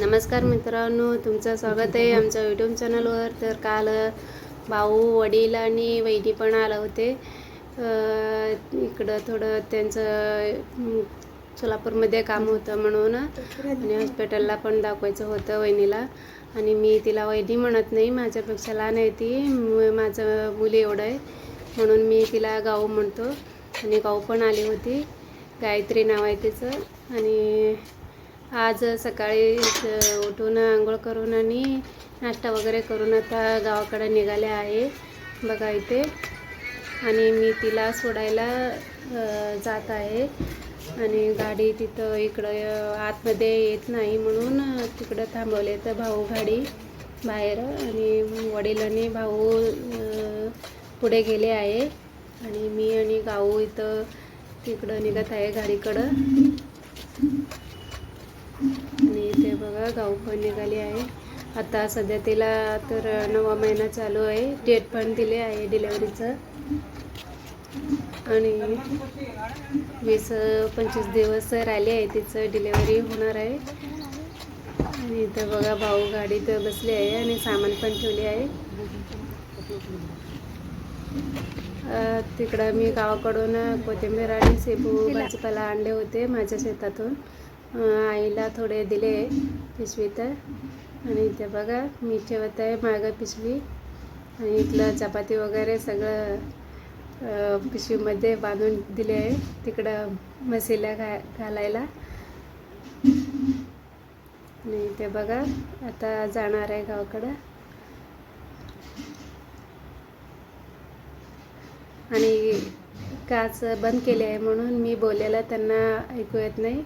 नमस्कार मित्रांनो तुमचं स्वागत आहे आमच्या यूट्यूब चॅनलवर तर काल भाऊ वडील आणि वहिनी पण आलं होते. इकडं थोडं त्यांचं सोलापूरमध्ये काम होतं म्हणून आणि हॉस्पिटलला पण दाखवायचं होतं वहिनीला. आणि मी तिला वहिनी म्हणत नाही माझ्यापेक्षा लहान आहे ती माझं मुली एवढं आहे. म्हणून मी तिला गाऊ म्हणतो. आणि गाऊ पण आली होती. गायत्री नाव आहे तिचं. आणि आज सकाळी उठून आंघोळ करून आणि नाश्ता वगैरे करून आता गावाकडे निघाले आहे बघा इथे. आणि मी तिला सोडायला जात आहे. आणि गाडी तिथं इकडं आतमध्ये येत नाही म्हणून तिकडं थांबवले तर भाऊ गाडी बाहेर आणि वडील आणि भाऊ पुढे गेले आहे. आणि मी आणि गाऊ इथं तिकडं निघत आहे गाडीकडं. बघा गाऊ निघाली आहे. आता सध्या तिला तर नवा महिना चालू आहे. डेट पण दिले आहे डिलेवरीचं आणि वीस पंचवीस दिवस राहिले आहे तिचं डिलेवरी होणार आहे. आणि इथं बघा भाऊ गाडीत बसले आहे आणि सामान पण ठेवले आहे. तिकडं मी गावाकडून कोथिंबीर आणि शेपू भाजीपाला आणले होते माझ्या शेतातून. आईला थोडे दिले पिशवी तर. आणि इथे बघा मी ठेवत आहे मागं पिशवी. आणि इथलं चपाती वगैरे सगळं पिशवीमध्ये बांधून दिले आहे तिकडं मसाला घा घालायला. आणि इथे बघा आता जाणार आहे गावाकडं. आणि काच बंद केले आहे म्हणून मी बोललेलं त्यांना ऐकू येत नाही.